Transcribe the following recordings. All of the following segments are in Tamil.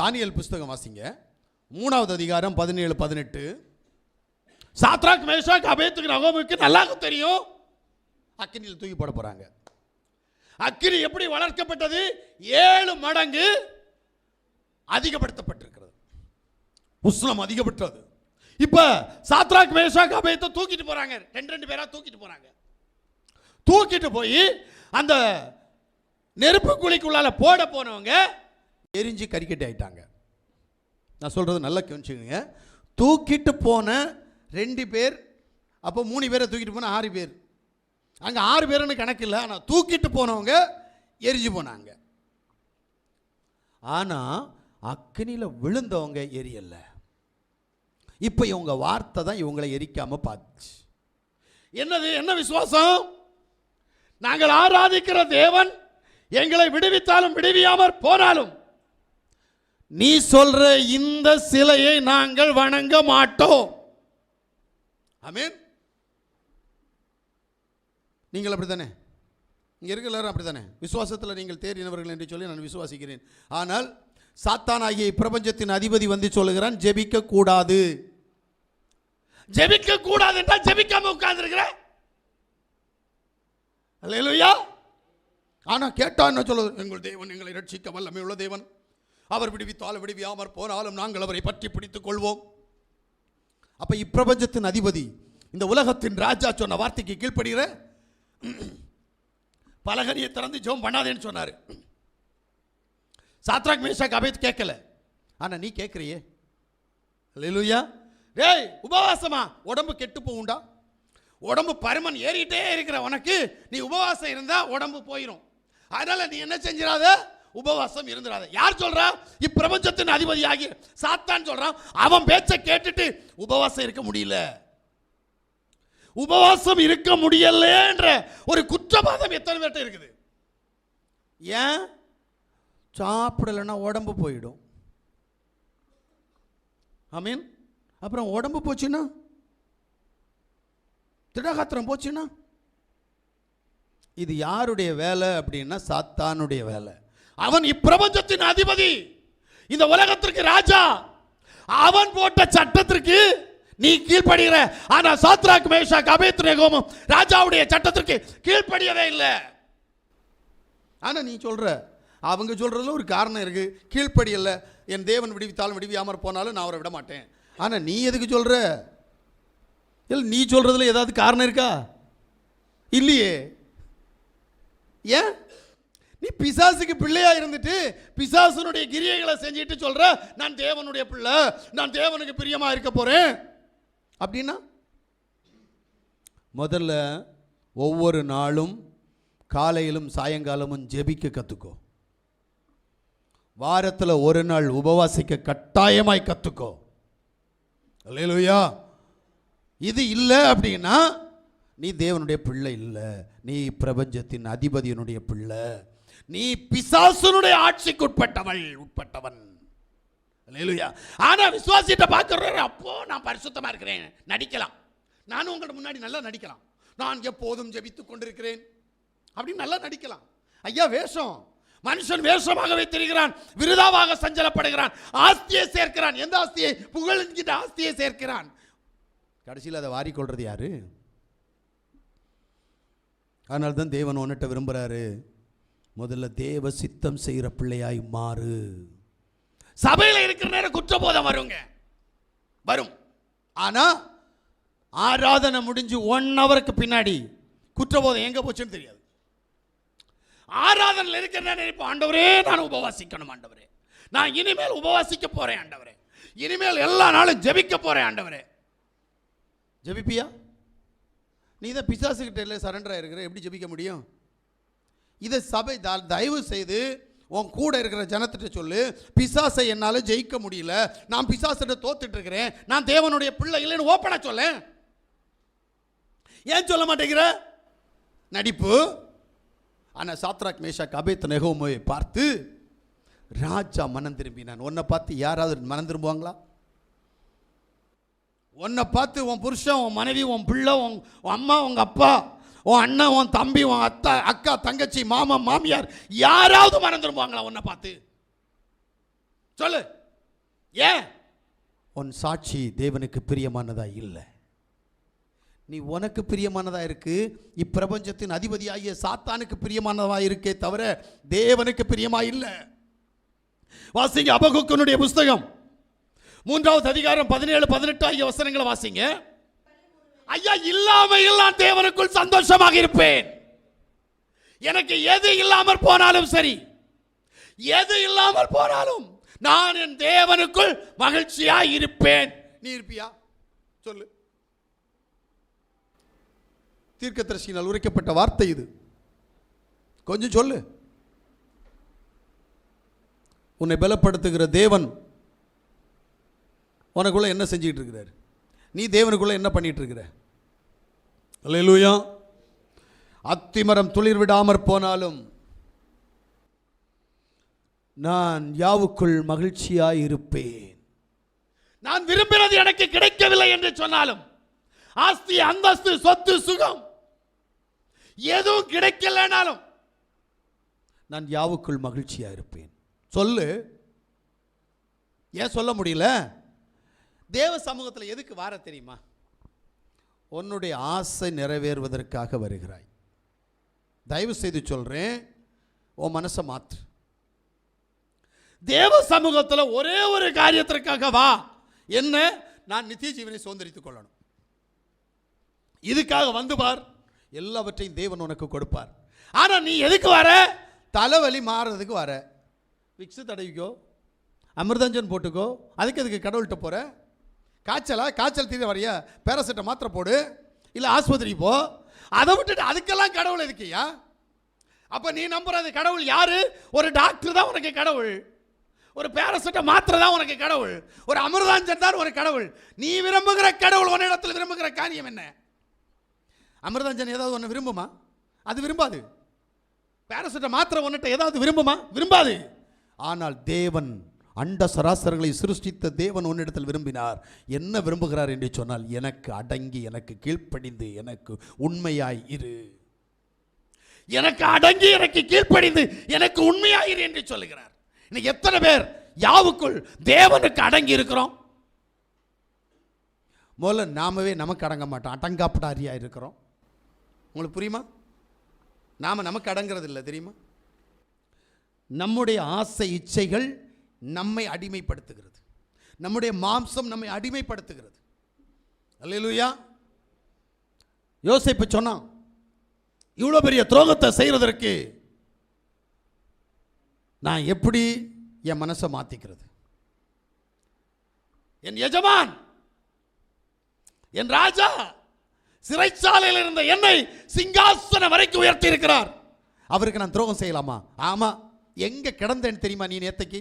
தானியல் புஸ்தகம் வாசிங்க. மூணாவது அதிகாரம் பதினேழு பதினெட்டு. சாத்ராக் மேஷாக் அபேத்துக்கு நகோமுக்கு நல்லா தெரியும். அக்கினியில் தூக்கி போட போகிறாங்க அக்கினி எப்படி வளர்க்கப்பட்டது? ஏழு மடங்கு அதிகப்படுத்தப்பட்டிருக்கிறது. உஷ்ணம் அதிகப்பட்டது. இப்போ சாத்ராக் மேஷாக் அபேத்தை தூக்கிட்டு போகிறாங்க ரெண்டு ரெண்டு பேராக தூக்கிட்டு போகிறாங்க தூக்கிட்டு போய் அந்த நெருப்பு குழிக்குள்ளால போட போனவங்க எரிஞ்சு கறிக்கட்டி ஆயிட்டாங்க. நான் சொல்கிறது நல்லா கவனிச்சுக்கோங்க. தூக்கிட்டு போன ரெண்டு பேர் அப்போ மூணு பேரை தூக்கிட்டு போன ஆறு பேர். அங்கே ஆறு பேருன்னு கணக்கு இல்லை ஆனால் தூக்கிட்டு போனவங்க எரிஞ்சு போனாங்க. ஆனால் அக்னியில் விழுந்தவங்க எரியலை. இப்போ இவங்க வார்த்தை தான் இவங்களை எரிக்காமல் பார்த்துச்சு என்னது என்ன விசுவாசம்? நாங்கள் ஆராதிக்கிற தேவன் எங்களை விடுவித்தாலும் விடுவியாமற் போனாலும் நீ சொல்ற இந்த சிலையை நாங்கள் வணங்க மாட்டோம். அமீன் நீங்கள் அப்படித்தானே? இங்க இருக்க எல்லாரும் அப்படித்தானே? விசுவாசத்தில் நீங்கள் தேறினவர்கள் என்று சொல்லி நான் விசுவாசிக்கிறேன். ஆனால் சாத்தானாகிய பிரபஞ்சத்தின் அதிபதி வந்து சொல்லுகிறான் ஜெபிக்க கூடாது. ஜெபிக்க கூடாது என்றால் ஜெபிக்காம உட்கார்ந்துருக்கிற? அல்லேலூயா ஆனா கேட்டா என்ன சொல்லுது எங்கள் தேவன் எங்களை ரட்சிக்க வல்லமை உள்ள தேவன். அவர் விடுவித்தால் விடுவியாமற் போனாலும் நாங்கள் அவரை பற்றி பிடித்துக் கொள்வோம். அப்போ இப்பிரபஞ்சத்தின் அதிபதி இந்த உலகத்தின் ராஜா சொன்ன வார்த்தைக்கு கீழ்ப்படுகிற பலகனியை திறந்து ஜோம் பண்ணாதேன்னு சொன்னார். சாத்ராக் மேஷாக் அபேத் கேட்கல. ஆனால் நீ கேட்குறியே. அல்லேலூயா. டேய் உபவாசமா? உடம்பு கெட்டு போகுண்டா உடம்பு பருமன் ஏறிட்டே இருக்கிற உனக்கு நீ உபவாசம் இருந்தால் உடம்பு போயிடும் அதனால் நீ என்ன செஞ்சிடாத உபவாசம் இருந்துடாத யார் சொல்றா? இப்பிரபஞ்சத்தின் அதிபதியாகி சாத்தான் சொல்றான். அவன் பேச்சை கேட்டுட்டு உபவாசம் இருக்க முடியல. உபவாசம் இருக்க முடியலன்ற ஒரு குற்றவாதம் எத்தனை பேர்ட்ட இருக்குது? ஏன்? சாப்பிடலைன்னா உடம்பு போயிடும். ஆமீன். அப்புறம் உடம்பு போச்சுன்னா? திடகாத்திரம் போச்சுன்னா? இது யாருடைய வேலை அப்படின்னா சாத்தானுடைய வேலை. அவன் இப்பிரபஞ்சத்தின் அதிபதி. இந்த உலகத்திற்கு ராஜா. அவன் போட்ட சட்டத்திற்கு நீ கீழ்ப்படுகிற ஆனா சாத்ராக் மேஷா கபேத் ரேகோமும் ராஜாவுடைய சட்டத்திற்கு கீழ்ப்படியவே இல்லை. ஆனா நீ சொல்ற அவங்க சொல்றதுல ஒரு காரணம் இருக்கு. கீழ்ப்படியல என் தேவன் விடுவித்தாலும் விடுவியாமற் போனாலும் நான் அவரை விட மாட்டேன் ஆனா நீ எதுக்கு சொல்ற? இல்லை நீ சொல்றதுல ஏதாவது காரணம் இருக்கா? இல்லையே. ஏன்? நீ பிசாசுக்கு பிள்ளையா இருந்துட்டு பிசாசுனுடைய கிரியைகளை செஞ்சுட்டு சொல்ற நான் தேவனுடைய பிள்ளை நான் தேவனுக்கு பிரியமா இருக்க போறேன். அப்படின்னா முதல்ல ஒவ்வொரு நாளும் காலையிலும் சாயங்காலமும் ஜெபிக்க கத்துக்கோ. வாரத்தில் ஒரு நாள் உபவாசிக்க கட்டாயமாய் கற்றுக்கோ இல்லையா இது இல்லை அப்படின்னா நீ தேவனுடைய பிள்ளை இல்லை. நீ பிரபஞ்சத்தின் அதிபதியினுடைய பிள்ளை. நீ பிசாசனுடைய ஆட்சிக்கு உட்பட்டவள் உட்பட்டவன். அல்லேலூயா. ஆனா விசுவாசிட்ட பார்க்கற அப்போ நான் பரிசுத்தமா இருக்கிறேன். நடிக்கலாம். நானும் உங்கள்கிட்ட முன்னாடி நல்லா நடிக்கலாம். நான் எப்போதும் ஜெபித்து கொண்டிருக்கிறேன். அப்படின்னு நல்லா நடிக்கலாம். ஐயா வேஷம். மனுஷன் வேஷமாகவே தெரிகிறான். விருதாவாக சஞ்சலப்படுகிறான். ஆஸ்தியை சேர்க்கிறான். எந்த ஆஸ்தியை? புகழ் ஆஸ்தியை சேர்க்கிறான். கடைசியில் அதை வாரிக்கொள்றது யாரு? அதனால தான் தேவன் ஒன்னிட்ட விரும்புகிறாரு முதல்ல தேவ சித்தம் செய்கிற பிள்ளையாய் மாறு. சபையில் இருக்கிற நேரம் குற்றபோதம் வருங்க. வரும். ஆனால் ஆராதனை முடிஞ்சு ஒன் ஹவருக்கு பின்னாடி குற்றபோதம் எங்கே போச்சுன்னு தெரியாது. ஆராதனையில் இருக்கிற நேரம் இப்போ ஆண்டவரே நான் உபவாசிக்கணும் ஆண்டவரே. நான் இனிமேல் உபவாசிக்க போகிறேன் ஆண்டவரே. இனிமேல் எல்லா நாளும் ஜெபிக்க போகிறேன் ஆண்டவரே. ஜெபிப்பியா? நீ தான் பிசாசுக்கிட்ட இல்லை சரண்டர் ஆயிருக்கிற. எப்படி ஜெபிக்க முடியும்? இதை சபை தயவு செய்து உன் கூட இருக்கிற ஜனத்திட்ட சொல்லு. பிசாசை என்னால் ஜெயிக்க முடியல. நான் பிசாசிட்ட தோத்துட்டு இருக்கிறேன் நான் தேவனுடைய பிள்ளை இல்லைன்னு ஓப்பனாக சொல்ல. ஏன் சொல்ல மாட்டேங்கிற? நடிப்பு. ஆனால் சாத்ராக் மேஷா கபேத் நெகோமோவை பார்த்து ராஜா மனம் திரும்பினான். உன்னை பார்த்து யாராவது மனம் திரும்புவாங்களா? உன்னை பார்த்து உன் புருஷன் உன் மனைவி உன் பிள்ளை உன் அம்மா உங்கள் அப்பா உன் அண்ணன் உன் தம்பி உன் அத்தா அக்கா தங்கச்சி மாமா மாமியார் யாராவது மறந்துடுவாங்களா உன்னை பார்த்து? சொல்லு. ஏன்? உன் சாட்சி தேவனுக்கு பிரியமானதா இல்லை. நீ உனக்கு பிரியமானதாக இருக்கு இப்பிரபஞ்சத்தின் அதிபதியாகிய சாத்தானுக்கு பிரியமானதாக இருக்கே தவிர தேவனுக்கு பிரியமா இல்லை. வாசிங்க அபகுக்கனுடைய புஸ்தகம். மூன்றாவது அதிகாரம் பதினேழு பதினெட்டு ஆகிய வசனங்களை வாசிங்க. ஐயா இல்லாமையில் நான் தேவனுக்குள் சந்தோஷமாக இருப்பேன். எனக்கு எது இல்லாமல் போனாலும் சரி. எது இல்லாமல் போனாலும் நான் என் தேவனுக்குள் மகிழ்ச்சியா இருப்பேன். நீ இருப்பியா? சொல்லு. தீர்க்கதரிசியினால் உரைக்கப்பட்ட வார்த்தை இது. கொஞ்சம் சொல்லு. உன்னை பலப்படுத்துகிற தேவன் உனக்குள்ள என்ன செஞ்சுக்கிட்டு இருக்கிறார்? நீ தேவனுக்குள்ள என்ன பண்ணிட்டு இருக்கிற அல்லேலூயா அத்திமரம் துளிர் விடாமற் போனாலும் நான் யாவுக்குள் மகிழ்ச்சியாய் இருப்பேன் நான் விரும்பினது எனக்கு கிடைக்கவில்லை என்று சொன்னாலும் ஆஸ்தி அந்தஸ்து சொத்து சுகம் எதுவும் கிடைக்கலனாலும் நான் யாவுக்குள் மகிழ்ச்சியா இருப்பேன் சொல்லு. ஏன் சொல்ல முடியல? தேவ சமூகத்தில் எதுக்கு வார தெரியுமா? உன்னுடைய ஆசை நிறைவேறுவதற்காக வருகிறாய். தயவு செய்து சொல்கிறேன் உன் மனசை மாற்று. தேவ சமூகத்தில் ஒரே ஒரு காரியத்திற்காக வா. என்ன? நான் நித்திய ஜீவனை சுதந்திரித்துக் கொள்ளணும். இதுக்காக வந்து பார். எல்லாவற்றையும் தேவன் உனக்கு கொடுப்பார். ஆனால் நீ எதுக்கு வர? தலைவலி மாறுறதுக்கு வர. விக்ஸு தடவிக்கோ. அமிர்தஞ்சன் போட்டுக்கோ. அதுக்கு அதுக்கு கடவுள்கிட்ட போகிற காய்ச்சலா? காய்ச்சல் தீர வரையா பேராசிட்ட மாத்திரை போடு. இல்லை ஆஸ்பத்திரிக்கு போ. அதை விட்டுட்டு அதுக்கெல்லாம் கடவுள் இருக்கியா அப்போ நீ நம்புறது கடவுள் யாரு? ஒரு டாக்டர் தான் உனக்கு கடவுள். ஒரு பேரசிட்ட மாத்திரை தான் உனக்கு கடவுள். ஒரு அமிர்தாஞ்சன் தான் ஒரு கடவுள். நீ விரும்புகிற கடவுள் உன்னிடத்தில் விரும்புகிற காரியம் என்ன? அமிர்தாஞ்சன் ஏதாவது ஒன்று விரும்புமா? அது விரும்பாது. பேரசிட்ட மாத்திரை ஒன்னிட்ட ஏதாவது விரும்புமா? விரும்பாது. ஆனால் தேவன் அண்ட சராசரங்களை சிருஷ்டித்த தேவன் உன்னிடத்தில் விரும்பினார். என்ன விரும்புகிறார் என்று சொன்னால் எனக்கு அடங்கி எனக்கு கீழ்ப்படிந்து எனக்கு உண்மையாய் இரு. எனக்கு அடங்கி எனக்கு கீழ்ப்படிந்து எனக்கு உண்மையாயிரு என்று சொல்லுகிறார். இன்னைக்கு எத்தனை பேர் யாவுக்குள் தேவனுக்கு அடங்கி இருக்கிறோம்? முதல்ல நாமவே நமக்கு அடங்க மாட்டோம். அடங்காப்படாரியாக இருக்கிறோம். உங்களுக்கு புரியுமா? நாம நமக்கு அடங்கிறது இல்லை தெரியுமா? நம்முடைய ஆசை இச்சைகள் நம்மை அடிமைப்படுத்துகிறது. நம்முடைய மாம்சம் நம்மை அடிமைப்படுத்துகிறது. அல்லேலூயா. யோசிப்பு சொன்னான் இவ்வளோ பெரிய துரோகத்தை செய்கிறதற்கு நான் எப்படி என் மனசை மாற்றிக்கிறது என் எஜமான் என் ராஜா சிறைச்சாலையில் இருந்த என்னை சிங்காசனம் வரைக்கும் உயர்த்தி இருக்கிறார். அவருக்கு நான் துரோகம் செய்யலாமா? ஆமா எங்க கிடந்தேன்னு தெரியுமா நீ நேத்தைக்கு?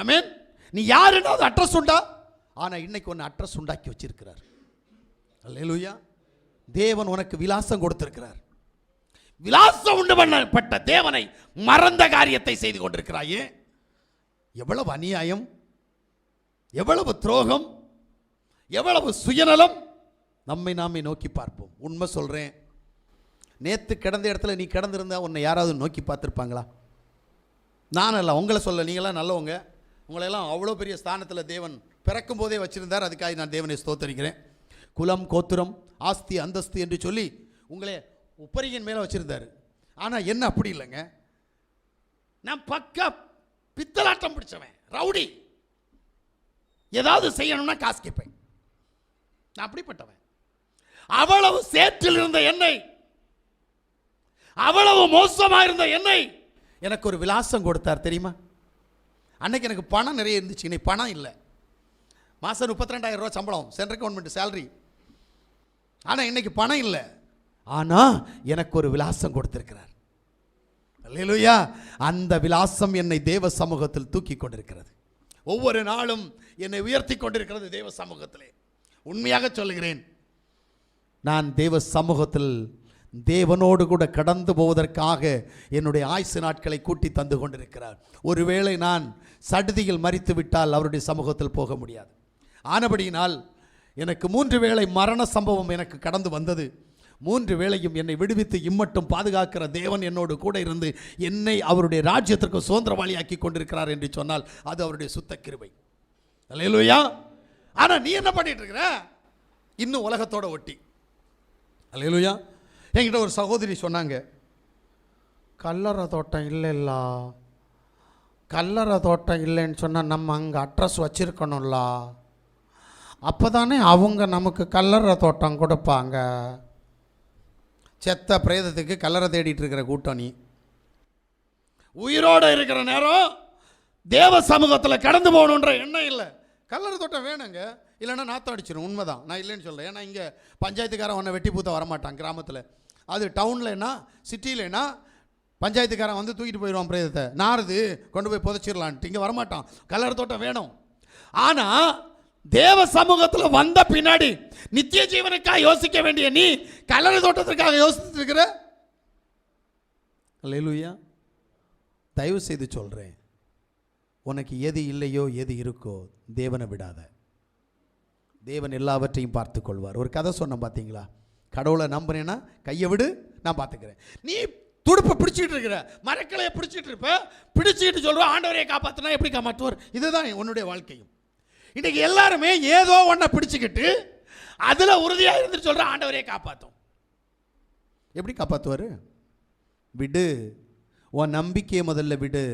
ஆமென் நீ யாருன்னு அது அட்ரஸ் உண்டா? ஆனால் இன்னைக்கு ஒன்று அட்ரஸ் உண்டாக்கி வச்சிருக்கிறார். அல்லேலூயா தேவன் உனக்கு விலாசம் கொடுத்திருக்கிறார். விலாசம் உண்டு பண்ணப்பட்ட தேவனை மறந்த காரியத்தை செய்து கொண்டிருக்கிறாயே. எவ்வளவு அநியாயம்? எவ்வளவு துரோகம்? எவ்வளவு சுயநலம்? நம்மை நாமே நோக்கி பார்ப்போம். உண்மை சொல்கிறேன் நேற்று கிடந்த இடத்துல நீ கிடந்திருந்தா உன்னை யாராவது நோக்கி பார்த்துருப்பாங்களா? நான் அல்ல உங்களை சொல்ல நீங்களாம் நல்லவங்க. உங்களையெல்லாம் அவ்வளோ பெரிய ஸ்தானத்தில் தேவன் பிறக்கும் போதே வச்சுருந்தார். அதுக்காக நான் தேவனை ஸ்தோத்தரிக்கிறேன். குலம் கோத்திரம் ஆஸ்தி அந்தஸ்து என்று சொல்லி உங்களை உப்பரியின் மேலே வச்சுருந்தார். ஆனால் என்ன அப்படி இல்லைங்க? நான் பக்கா பித்தலாட்டம் பிடிச்சவன் ரவுடி. ஏதாவது செய்யணும்னா காசு கேட்பேன். நான் அப்படிப்பட்டவன். அவ்வளவு சேற்றில் இருந்த என்னை அவ்வளவு மோசமாக இருந்த என்னை எனக்கு ஒரு விலாசம் கொடுத்தார் தெரியுமா? அன்னைக்கு எனக்கு பணம் நிறைய இருந்துச்சு. இன்னைக்கு பணம் இல்லை. மாதம் முப்பத்தி ரெண்டாயிரம் ரூபா சம்பளம். சென்ட்ரல் கவர்மெண்ட் சேலரி ஆனால் இன்றைக்கி பணம் இல்லை. ஆனால் எனக்கு ஒரு விலாசம் கொடுத்துருக்கிறார். இல்லையா அந்த விலாசம் என்னை தேவ சமூகத்தில் தூக்கி கொண்டிருக்கிறது. ஒவ்வொரு நாளும் என்னை உயர்த்தி கொண்டிருக்கிறது தேவ சமூகத்திலே. உண்மையாக சொல்லுகிறேன். நான் தேவ சமூகத்தில் தேவனோடு கூட கடந்து போவதற்காக என்னுடைய ஆயுசு நாட்களை கூட்டி தந்து கொண்டிருக்கிறார். ஒருவேளை நான் சடுதியில் மறித்து விட்டால் அவருடைய சமூகத்தில் போக முடியாது. ஆனபடியினால் எனக்கு மூன்று வேளை மரண சம்பவம் எனக்கு கடந்து வந்தது. மூன்று வேளையும் என்னை விடுவித்து இம்மட்டும் பாதுகாக்கிற தேவன் என்னோடு கூட இருந்து என்னை அவருடைய ராஜ்யத்திற்கு சுதந்திரவாளியாக்கி கொண்டிருக்கிறார் என்று சொன்னால் அது அவருடைய சுத்த கிருபை. அல்லேலூயா! ஆனா நீ என்ன பண்ணிட்டு இருக்கிற இன்னும் உலகத்தோட ஒட்டி. அல்லேலூயா! என்கிட்ட ஒரு சகோதரி சொன்னாங்க கல்லறை தோட்டம் இல்லை கல்லறை தோட்டம் இல்லைன்னு சொன்னால் நம்ம அங்கே அட்ரஸ் வச்சுருக்கணும்ல? அப்போ தானே அவங்க நமக்கு கல்லறை தோட்டம் கொடுப்பாங்க. செத்த பிரேதத்துக்கு கல்லறை தேடிட்டு இருக்கிற கூட்டணி. உயிரோடு இருக்கிற நேரம் தேவ சமூகத்தில் கடந்து போகணுன்ற எண்ணம் இல்லை. கல்லறை தோட்டம் வேணுங்க. இல்லைன்னா நாத்தம் அடிச்சிடும் உண்மைதான். நான் இல்லைன்னு சொல்கிறேன் ஏன்னா இங்கே பஞ்சாயத்துக்காரன் உன்னை வெட்டி பூத்த வரமாட்டான் கிராமத்தில். அது டவுன்லன்னா சிட்டிலனா பஞ்சாயத்துக்காரன் வந்து தூக்கிட்டு போயிடுவான் பிரேதத்தை. நாரது கொண்டு போய் புதைச்சிடலான்ட்டு. இங்கே வரமாட்டான். கல்லற தோட்டம் வேணும். ஆனால் தேவ சமூகத்தில் வந்த பின்னாடி நித்திய ஜீவனுக்காக யோசிக்க வேண்டிய நீ கல்லறை தோட்டத்திற்காக யோசித்து இருக்கிற அல்லேலூயா. தயவு செய்து சொல்கிறேன் உனக்கு எது இல்லையோ எது இருக்கோ தேவனை விடாத. தேவன் எல்லாவற்றையும் பார்த்து கொள்வார் ஒரு கதை சொன்னேன் பார்த்தீங்களா கடவுளை நம்புனேன்னா கையை விடு நான் பார்த்துக்கிறேன். நீ துடுப்பை பிடிச்சிட்டு இருக்கிற மரக்கலையை பிடிச்சிட்டு இருப்ப பிடிச்சிட்டு சொல்கிற ஆண்டவரையை காப்பாற்றினா எப்படி காப்பாற்றுவார் இதுதான் உன்னுடைய வாழ்க்கையும். இன்றைக்கி எல்லாருமே ஏதோ ஒன்றை பிடிச்சிக்கிட்டு அதில் உறுதியாக இருந்துட்டு சொல்கிற ஆண்டவரையை காப்பாற்றும் எப்படி காப்பாற்றுவார் விடு. உன் நம்பிக்கையை முதல்ல விடு.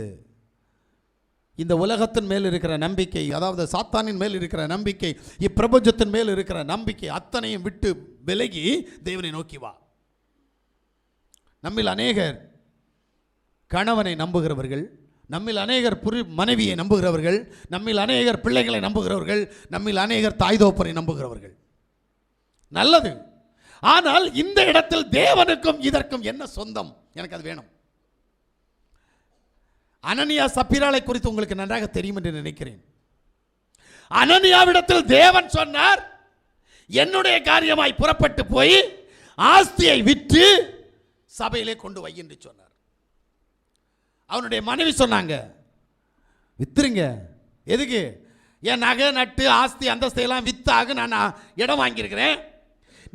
இந்த உலகத்தின் மேல் இருக்கிற நம்பிக்கை அதாவது சாத்தானின் மேல் இருக்கிற நம்பிக்கை இப்பிரபஞ்சத்தின் மேல் இருக்கிற நம்பிக்கை அத்தனையும் விட்டு விலகி தேவனை நோக்கி வா. நம்மில் அநேகர் கணவனை நம்புகிறவர்கள் நம்மில் அநேகர் புரி மனைவியை நம்புகிறவர்கள் நம்மில் அநேகர் பிள்ளைகளை நம்புகிறவர்கள் நம்மில் அநேகர் தாய் தோப்பனை நம்புகிறவர்கள். நல்லது. ஆனால் இந்த இடத்தில் தேவனுக்கும் இதற்கும் என்ன சொந்தம்? எனக்கு அது வேணும். அனனியா சப்பிராலை குறித்து உங்களுக்கு நன்றாக தெரியும் என்று நினைக்கிறேன். அனனியாவிடத்தில் தேவன் சொன்னார் என்னுடைய காரியமாய் புறப்பட்டு போய் ஆஸ்தியை விற்று சபையிலே கொண்டு வை என்று சொன்னார். அவனுடைய மனைவி சொன்னாங்க வித்துருங்க. எதுக்கு? என் நகை நட்டு ஆஸ்தி அந்தஸ்தையெல்லாம் வித்தாக நான் இடம் வாங்கியிருக்கிறேன்.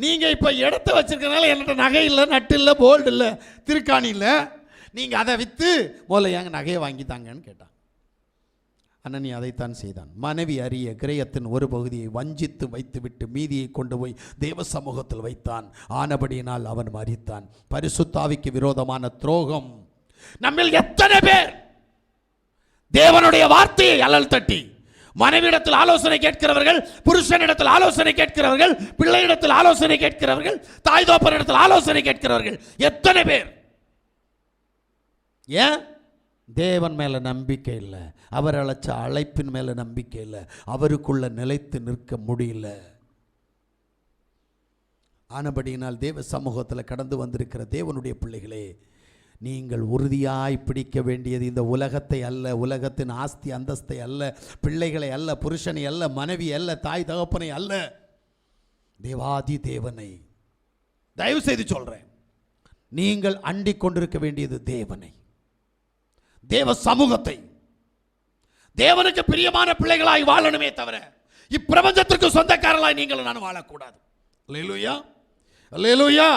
நீங்கள் இப்போ இடத்த வச்சுருக்கனால என்கிட்ட நகை இல்லை நட்டு இல்லை போல்டு இல்லை திருக்காணி இல்லை. நீங்கள் அதை விற்று முதல்ல எங்கள் நகையை வாங்கித்தாங்கன்னு கேட்டான். அண்ணனி அதைத்தான் செய்தான். மனைவி அறிய கிரயத்தின் ஒரு பகுதியை வஞ்சித்து வைத்துவிட்டு மீதியை கொண்டு போய் தேவ சமூகத்தில் வைத்தான். ஆனபடியினால் அவன் மறித்தான் பரிசுத்தாவிக்கு விரோதமான துரோகம். நம்மில் எத்தனை பேர் தேவனுடைய வார்த்தையை அலல் தட்டி மனைவியிடத்தில் ஆலோசனை கேட்கிறவர்கள் புருஷனிடத்தில் ஆலோசனை கேட்கிறவர்கள் பிள்ளையிடத்தில் ஆலோசனை கேட்கிறவர்கள் தாய் தோப்பனிடத்தில் ஆலோசனை கேட்கிறவர்கள் எத்தனை பேர்? ஏன்? தேவன் மேலே நம்பிக்கை இல்லை. அவர் அழைச்ச அழைப்பின் மேலே நம்பிக்கை இல்லை. அவருக்குள்ள நிலைத்து நிற்க முடியல. ஆனபடியினால் தேவ சமூகத்தில் கடந்து வந்திருக்கிற தேவனுடைய பிள்ளைகளே நீங்கள் உறுதியாய் பிடிக்க வேண்டியது இந்த உலகத்தை அல்ல. உலகத்தின் ஆஸ்தி அந்தஸ்தை அல்ல. பிள்ளைகளை அல்ல. புருஷனை அல்ல. மனைவி அல்ல. தாய் தகப்பனை அல்ல. தேவாதி தேவனை. தயவு செய்து சொல்கிறேன் நீங்கள் அண்டிக் கொண்டிருக்க வேண்டியது தேவனை. தேவ சமூகத்தை. தேவனுக்கு பிரியமான பிள்ளைகளாய் வாழணுமே தவிர இப்பிரபஞ்சத்திற்கு சொந்தக்காரர்களாய் நீங்களும் நான் வாழக்கூடாது. லேலுயா லேலுயா